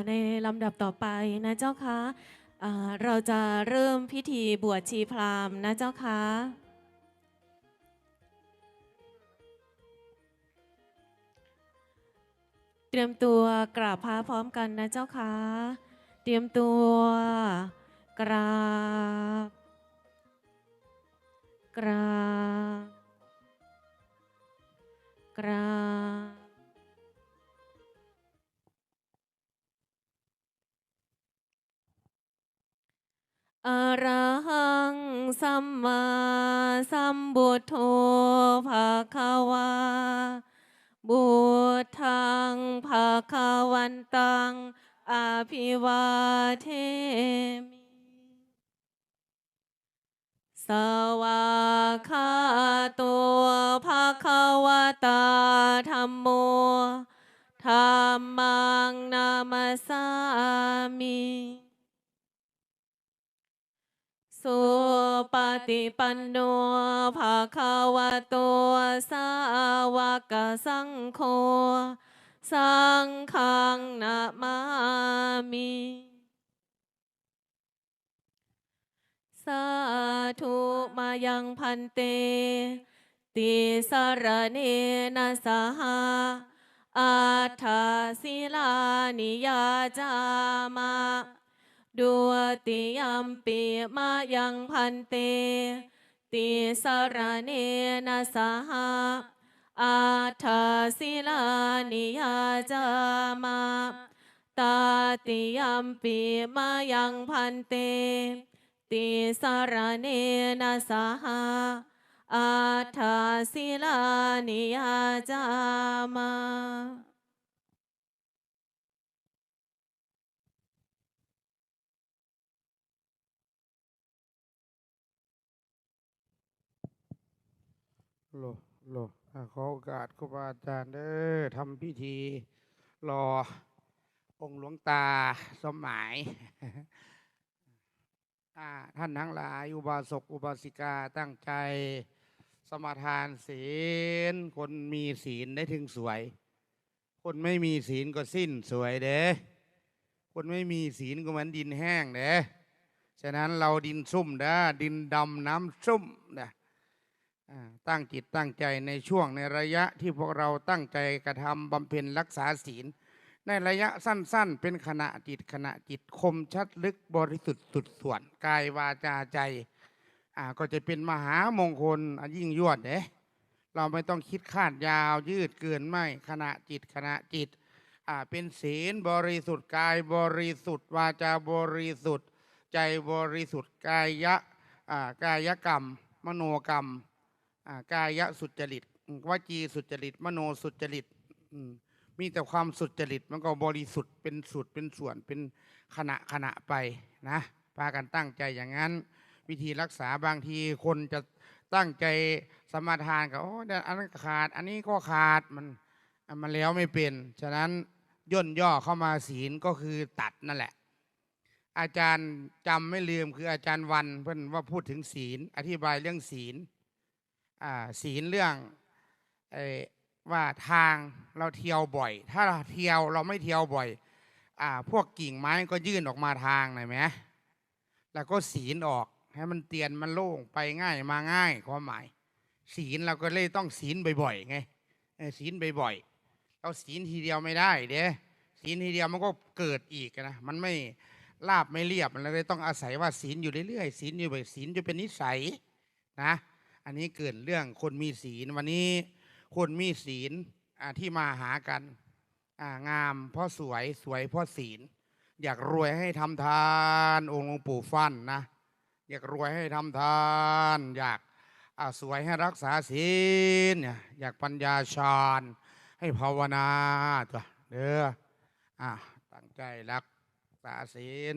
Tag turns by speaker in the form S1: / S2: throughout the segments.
S1: ค่ะในลำดับต่อไปนะเจ้าคะอ่าเราจะเริ่มพิธีบวชชีพราหมณ์นะเจ้าคะเตรียมตัวกราบพระพร้อมกันนะเจ้าคะเตรียมตัวกราบ กราบ กราบ อระหังสัมมาสัมบุทโธภาควาบุตทังภาควันตังอาภิวาเทมิสวากขาตัวภาควตาธรรมโมธรรมังนามาสามิ สุ ปฏิปันโนภาควะโตสาวกสังโฆสังฆังนามามิสาธุมายังพันเต ติสารเนนะสหาอาทาศิลานิยาจามา ดุติยัมปิมายังพันเต ติสารเนนะสหาอาทาศิลานิยาจามาตาติยัมปิมายังพันเต ติสารเนนะสหาอาทาศิลานิยาจามา
S2: โลโลขอโอกาสครูบาอาจารย์เด้อทำพิธีรอองค์หลวงตาสมหมายท่านทั้งหลายอุบาสกอุบาสิกาตั้งใจ สมาทานศีล คนมีศีลได้ถึงสวย คนไม่มีศีลก็สิ้นสวยเด้คนไม่มีศีลก็เหมือนดินแห้งเด้ฉะนั้นเราดินซุ่มเด้ดินดำน้ำซุ่มนะอ่า ตั้งจิตตั้งใจในช่วงในระยะที่พวกเราตั้งใจกระทำบำเพ็ญรักษาศีล ในระยะสั้นๆ เป็นขณะจิตขณะจิตคมชัดลึกบริสุทธิ์สุดส่วน กายวาจาใจก็จะเป็นมหามงคลอันยิ่งยวดเด้เราไม่ต้องคิดคาดยาวยืดเกินไม่ขณะจิตขณะจิตเป็นศีลบริสุทธิ์กายบริสุทธิ์วาจาบริสุทธิ์ ใจบริสุทธิ์กายะกายกรรม มโนกรรม กายสุจริตวจีสุจริต มโนสุจริตมีแต่ความสุจริตมันก็บริสุทธิ์เป็นสุดเป็นส่วนเป็นขณะขณะไปนะพากันตั้งใจอย่างนั้น วิธีรักษาบางทีคนจะตั้งใจสมาทานก็โอ้เดี๋ยวอันนั้นขาด อันนี้ก็ขาดมันมันแล้วไม่เป็น ฉะนั้นย่นย่อเข้ามาศีลก็คือตัดนั่นแหละ อาจารย์จำไม่ลืมคืออาจารย์วันเพิ่อนว่าพูดถึงศีล อธิบายเรื่องศีล ศีลเรื่องอว่าทางเราเที่ยวบ่อย ถ้าเราเที่ยวเราไม่เที่ยวบ่อยอพวกกิ่งไม้ก็ยื่นออกมาทางหน่อยไหมแล้วก็ศีลออกให้มันเตียนมันโล่งไปง่ายมาง่ายความหมาย ศีลเราก็เลยต้องศีลบ่อยๆไงศีลบ่อยๆเราศีลทีเดียวไม่ได้เด้ศีลทีเดียวมันก็เกิดอีกนะมันไม่ราบไม่เรียบมันเลยต้องอาศัยว่าศีลอยู่เรื่อยๆศีลอยู่บ่อยศีลจะเป็นนิสัยนะ อันนี้เกิดเรื่องคนมีศีลวันนี้คนมีศีลที่มาหากันงามเพราะสวยสวยเพราะศีล อยากรวยให้ทำทาน องค์หลวงปู่ฟั่นนะ อยากรวยให้ทำทาน อยากาสวยให้รักษาศีลเนี่ยอยากปัญญาฌานให้ภาวนาตัวเด้อตั้งใจรักษาศีล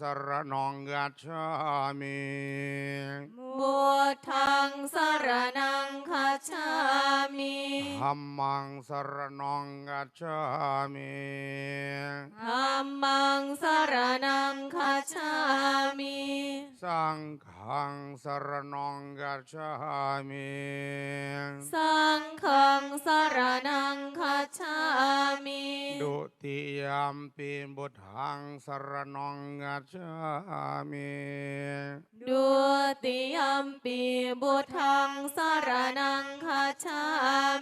S2: สรณองกัจฉามิ
S1: พุทธังสรนังคัจฉามิ
S2: ธัมมังสรณองกัจฉามิ
S1: ธัมมังสรนังคัจฉามิ
S2: สังฆังสรณองกัจฉามิ
S1: สังฆังสรนังคัจฉามิ
S2: ดุติยามปีบุตทังสรณองกัจฉามิ
S1: ดุติยัมปีบุตทังสรนังคัจฉา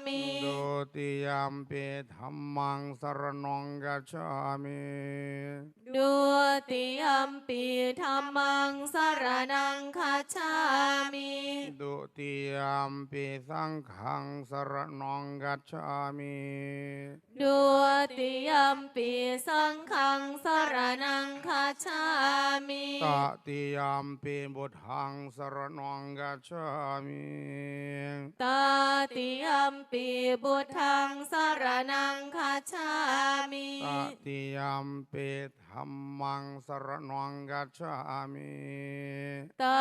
S1: มิ
S2: ดุติยามปีธรรมังสรณองกัจฉามิ
S1: ดุติยัมปีธรรมังสรนังคัจฉามิ
S2: ดุติยามปีสังฆังสรณองกัจฉามิ
S1: ดุติยัมปีสังฆังสรนังคัจฉามิ
S2: ตติยามปีบุตทังสรณองกัจฉามิ
S1: ตาติยัมปีบุตทังสรนังคัจฉามิ
S2: ตติยามปีธรรมังสรณองกัจฉามิ
S1: ตา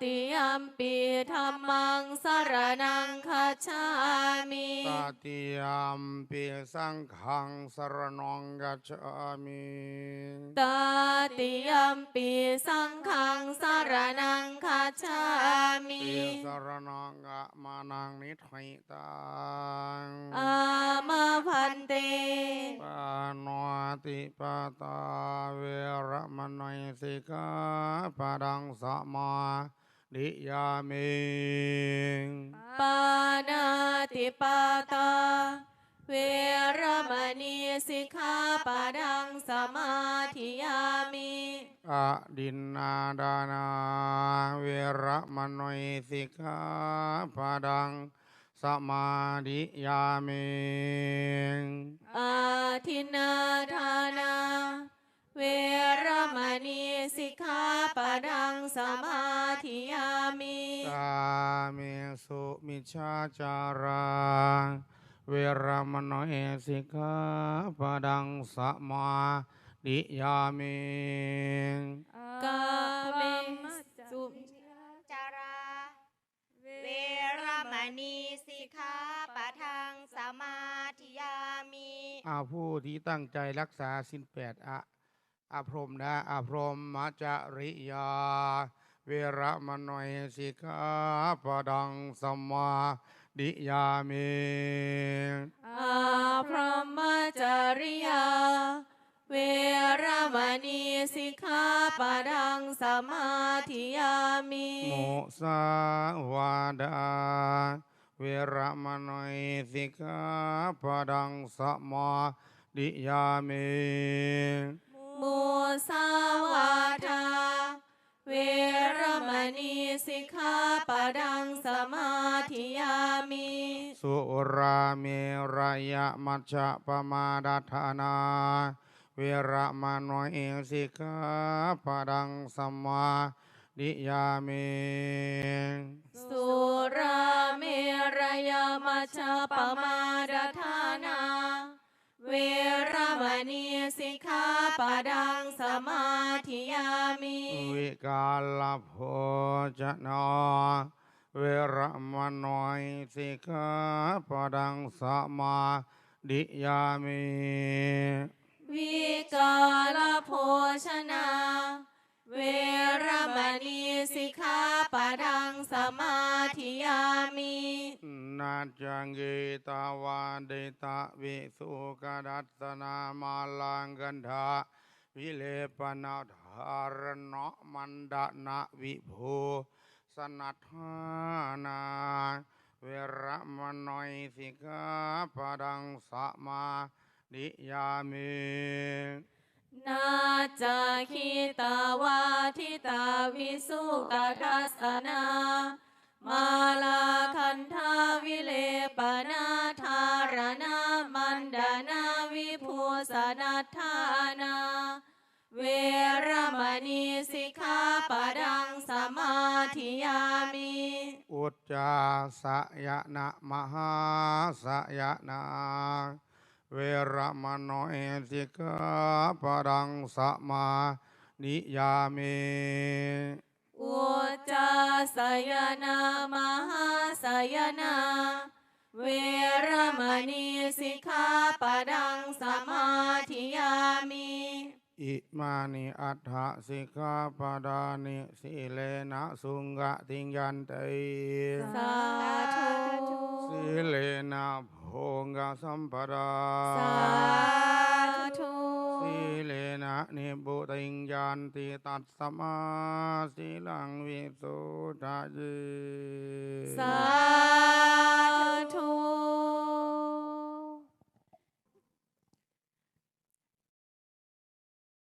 S1: ติยัมปีธรรมังสรนังคัจฉามิ
S2: ตติยามปีสังฆังสรณองกัจฉามิ
S1: ตาติยัมปีสังฆังสรนังคัจฉามิ
S2: ปีสรณองกะมานังนิทัยตัง
S1: อามาพันเต
S2: ปานติปตาเวระมณีสิกขาปะดังสมา ดิยามิ
S1: ปานาติปาตา เวรมณีสิกขาปะดังสมาธิยามิ
S2: อะดินนาดานา เวระมณีสิกขาปะดังสมาดิยามิ
S1: อาทินนาทานา เวรมณีสิกขาปะ ดังสมาธิยามิ
S2: กาเมสุมิชาจาราเวรมณีสิกขาปะดังสมาดิยามิ
S1: กาเมสุ
S3: จาราเวรมณีสิกขาปะทังสมาธิยามิ
S2: อาผู้ที่ตั้งใจรักษาสินแปดอะ อาพรมนะอาพรหมมจริยา เวระมณีสิกาปดังสมาดิยามิ
S1: อาพรหมจริยา เวรมณีสิกขาปดังสมาธิยามิ
S2: โมสาวาดา เวรมณีสิกขาปดังสมาดิยามิ
S1: มุสาวาทา เวรมณีสิกขาปะดังสมาธิยามิ
S2: สุราเมรยมัจจปมาดัฏฐานา เวระมณีสิกขาปะดังสมาดิยามิ
S1: สุราเมรยมัชฌะปมาดทานา เวรมณีสิกขาปะดังสมาธิยามิ
S2: วิกาลโภจนาเวระมณีสิกขาปะดังสมาดิยามิ
S1: วิกา
S2: ตะวิสุกดัตตนามาลังกันธาวิเลปนาธารณะมันดานะวิภูสนัทธานาเวระมณีสิกาปดังสมาดิยามิ
S1: นาจาคิตาวาทิตาวิสุกทัสนา มาลาคันทาวิเลปนาธารณามันดานาวิภูสนัทธานา เวรมณีสิกขาปะดังสมาธิยามิ
S2: อุจจาสยนะมหาสยนะเวระมโนเอสิกขาปะดังสมานิยาเม
S1: อุจจาสยนามหาส ยนา เวรมณีสิกขาปะดังสมาธิยามิ
S2: อิมานิอัฏฐสิกขาปดานิสิเลนะสุงกะติงยันเต
S1: สาธุ
S2: สิเลนะโภงกสัมปดา
S1: สาธุ
S2: สิเล นิบุติญาณติตัดสมาสิลังวิสุทธิ
S1: สาธุ